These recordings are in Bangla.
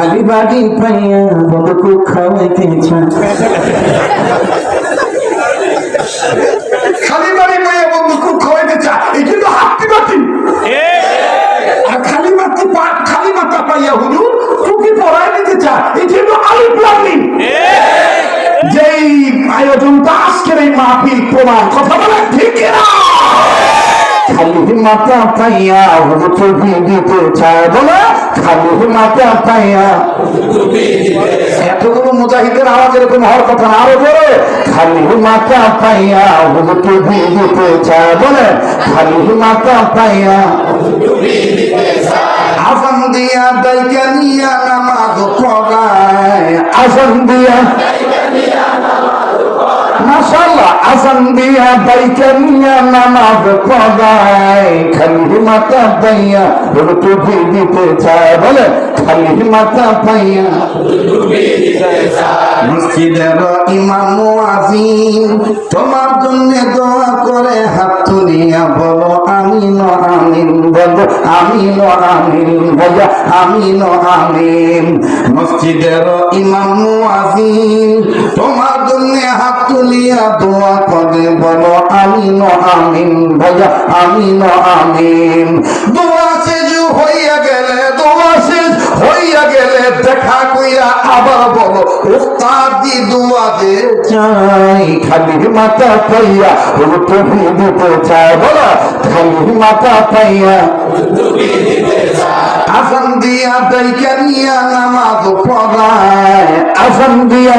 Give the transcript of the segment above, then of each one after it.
খালি বাড়ি পাইয়া বন্ধু খাওয়াইতে চায় খালি বাড়ি পাইয়া বন্ধু খুব খাওয়াইতে চা এই কিন্তু হাতি বাতি। আর খালি মাটি পা- খালি মাথা পাইয়া হুজুর টুকি পড়াই দিতে চা এই কিন্তু আলু প্লানিং যেই আয়োজনটা আজকের এই মাহফিল প্রমাণ কথা বলে ঠিক না খালি মাথা পাইয়া হুজুর দিতে চায় বলে এতগুলো মুজাহিদের আওয়াজ এরকম হওয়ার কথা আরও জোরে। খালি মাথা পাইয়া হুজুর দিতে চায় বলে খালি মাথা পাইয়া আফান দিয়া দাইকা নিয়া নামাজ পড়ায়। আসান দিয়া মাশাআল্লাহ আসান দিয়া বাইকা নিয়া নামাজ পড়ায়, খালি মাথা পাইয়া হুজুর দিতে চায় বলে খালি মাথা পাইয়া মসজিদের ইমাম মুয়াজিন তোমার জন্য দোয়া করে হাত তুলিয়া বলো আমিন আমিন বলো আমিন আমিন বলো আমিন আমিন মসজিদের ইমাম মুয়াজিন তোমার জন্য হাত তুলিয়া দোয়া করে, বলো, আমিন আমিন বলো আমিন আমিন। দোয়া শেষ হইয়া গেলে, দোয়া শেষ হইয়া গেলে, দেখা কইয়া আবার বলো, উস্তাদ দোয়া দে চাই, খালি মাথা পাইয়া হুজুর দিতে চায় বলো, খালি মাথা পাইয়া। আসান দিয়া দাইকা নিয়া নামাজ পড়ায় আসান দিয়া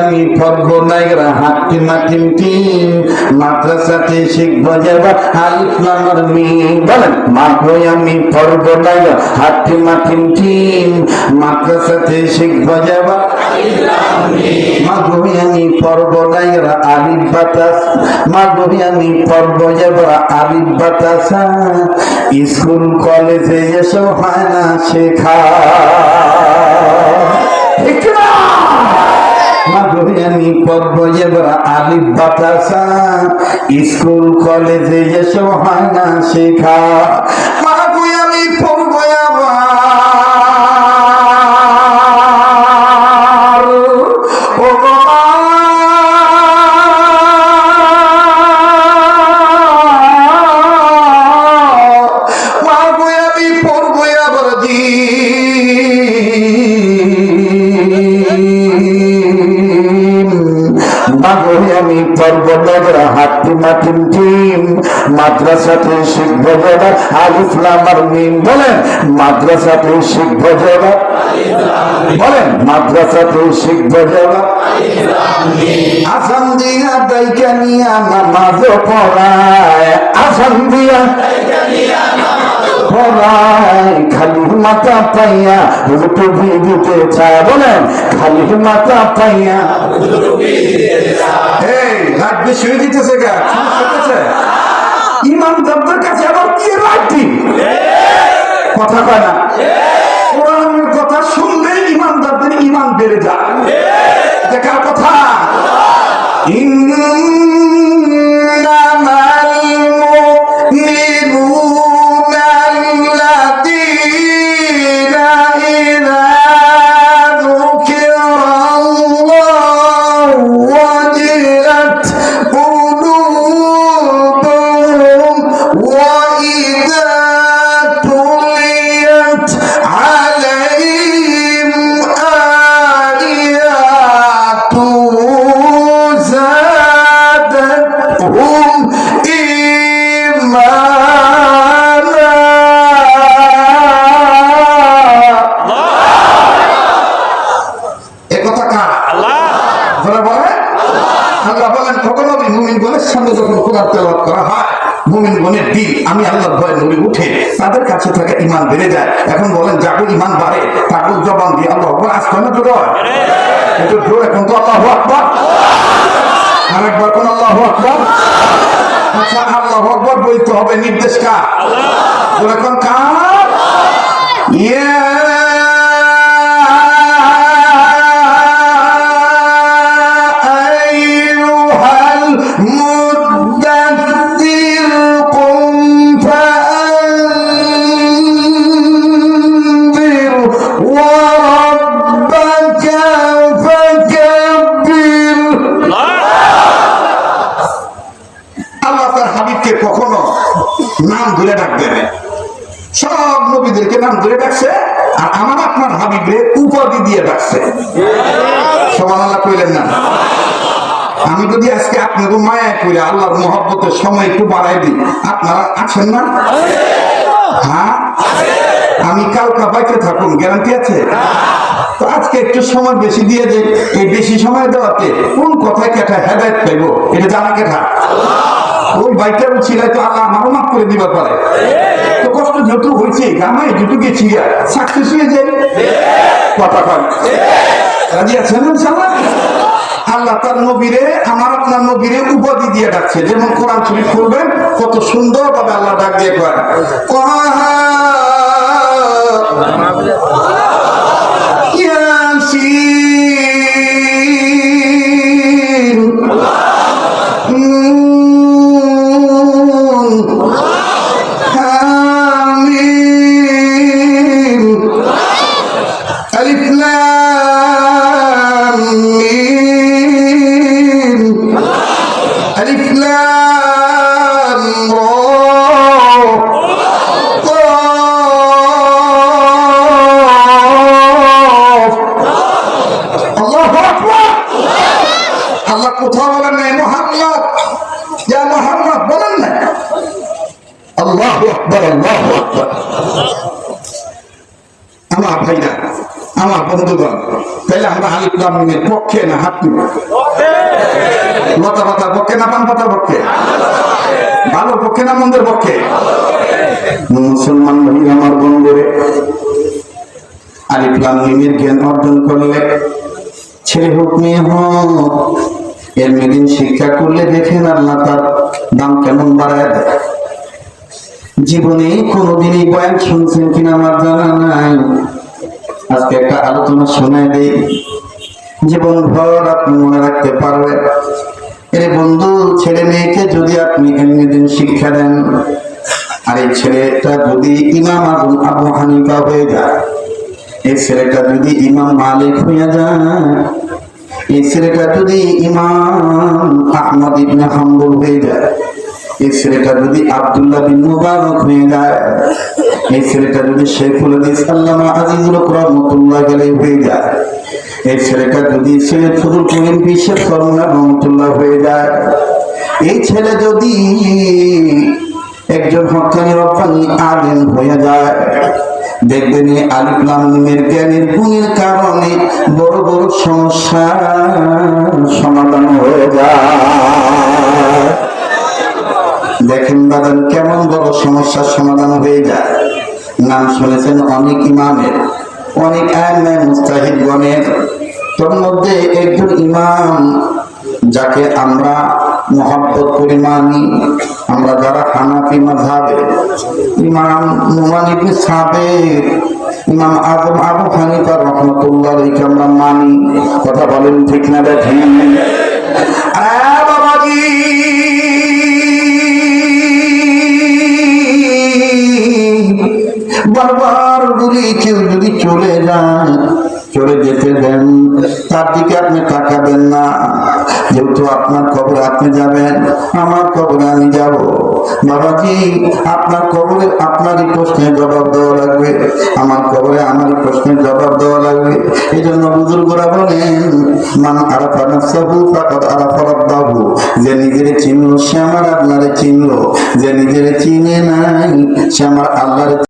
আমি পর্ব লাগরা হাট্টি মাটিম টিম। মাদ্রাসাতে শিখব বলেন মাগরি আমি শিখব মাগরি আমি পর্ব লাইরা আলিফ বাতাস। মাগরি আমি পর্ব যাবা আলিফ বাতাসা। স্কুল, কলেজে এসব হয় না শেখা। মাগরি আমি পর্ব যাবা আলিফ বাতাসা। স্কুল কলেজে এসব হয় না শেখা। নগরা হাতি মাটিম টিম মাদ্রাসাতে শিখব যাবার আলিফ লামার মিম। বলেন, মাদ্রাসাতে শিখব যাবার বলেন, মাদ্রাসাতে শিখব যাবার আসাম দিয়া দাইকা নিয়া নামাজ পড়ায়। আসান দিয়া খালি মাথা পাইয়া টুপি দিতে চায়। বলেন, খালি মাথা পাইয়া। বেশি হয়ে দিতেছে হতেছে ইমানদারদের কাছে আবার কি রাখি কথা কয় না। কোরআনের কথা শুনলে ইমানদারদের ইমান বেড়ে যায়। দেখার কথা। ইন্নামাল বেড়ে যায়। এখন বলেন যাকে ইমান বাড়ে তাকে জবান দিয়ে আল্লাহ আসতে না হয়? একটু জোর এখন তো আল্লাহ আকবর? আরেকবার কোন আল্লাহ আকবর? আচ্ছা আল্লাহ আকবর বলতে হবে নির্দেশ কার? এখন কার? يا ধরে ডাকছে, আর আমার আপনার হাবিবরে উপাধি দিয়ে ডাকছে। সমান আল্লাহ কইলেন না। আমি যদি আজকে আপনাকে মায়া করে আল্লাহর মহব্বতের সময় একটু বাড়াই দিই, আপনারা আছেন না? হ্যাঁ? আমি কালকা বাইকে থাকুন, গ্যারান্টি আছে? তো আজকে একটু সময় বেশি দিয়ে যে এই বেশি সময় দেওয়াতে কোন কথায় কেটা হেদায়ত পাইব, এটা জানা কেটা ওই বাইকটা ছিল তো আল্লাহ মাফ করে দিবার পারে। তো কষ্ট যত হয়েছে গামায় দুটো গেছি সাকসেস হয়ে যায়। কথা কয় রাজি আছেন আল্লাহ তার নবীরে, আমার আপনার নবীরে উপাধি দিয়ে ডাকছে। যেমন কোরআন শরীফ করবেন কত সুন্দর ভাবে আল্লাহ ডাক দিয়ে কয় কোথাও বলেন নাই, মোহাম্মদ। মোহাম্মদ, বলেন আল্লাহ আল্লাহ আমার ভাইরা, আমার বন্ধুগণ, তাইলে আমরা আলিফ লাম পক্ষে না হাত লতা পাতার পক্ষে না পান পাতার পক্ষে? ভালো পক্ষে না মন্দের পক্ষে? মুসলমান ভাই, আমার বন্ধুরে, আলিফ লাম মিমের জ্ঞান অর্জন করলে ছেলে হোক, মেয়ে হোক এর মেদিন শিক্ষা করলে দেখেন আল্লাহ তার দাম কেমন বাড়ায় দেয়। জীবনে কোনোদিন এই বয়ান শুনছেন কিনা আমার জানা নাই। আজকে একটা আলোচনা শোনায় দেই। জীবন ভর আপনি মনে রাখতে পারবেন। এর বন্ধু, ছেলে মেয়েকে যদি আপনি এমনি দিন শিক্ষা দেন, আর এই ছেলেটা যদি ইমাম আবু আবু হানিফা হয়ে যায়, এই ছেলেটা যদি ইমাম মালিক হইয়া যায় এই ছেলেটা যদি ইমাম আহমদ ইবনে হাম্বল হয়ে যায় এই ছেলেটা যদি আব্দুল্লাহ বিন মুবারক হয়ে যায় এই ছেলেটা যদি শেখুল হাদিস আল্লামা আজিজুল রহমতুল্লাহ গেলে হয়ে যায় এই ছেলেটা যদি সৈয়দ ফজল করিম বিশ্বের সরমনা রহমতুল্লাহ হয়ে যায়, এই ছেলে যদি একজন হকানি রব্বানি আলেম হয়ে যায় দেখবেন এই আলিফলামের জ্ঞানের গুণের কারণে বড় বড় সমস্যা সমাধান হয়ে যায়। দেখেন বাদান কেমন বড় সমস্যার সমাধান হয়ে যায়। নাম শুনেছেন অনেক ইমামের, অনেক আইনায় মুস্তাহিদ গণের তোর মধ্যে একজন ইমাম যাকে আমরা মহব্বত করি মানি। আমরা যারা হানাফি মাঝাবে ইমাম নুমান ইবনে ইমাম আজম আবু হানিফা রহমতুল্লাহ আমরা মানি। কথা বলেন ঠিক না, দেখেন। আপনি যাবেন, আমার কবরে আমি যাব। বাবাজি, আপনার কবরে আপনারই প্রশ্নের জবাব দেওয়া লাগবে। আমার কবরে আমারই প্রশ্নের জবাব দেওয়া লাগবে। এই জন্য বুজুর্গরা বলেন, মান আরাফা নাফসাহু ফাকাদ আরাফা রাব্বাহু। যে নিজের চিনলো সে আমার আপনারে চিনলো যে নিজের চিনে নাই, সে আমার আল্লাহর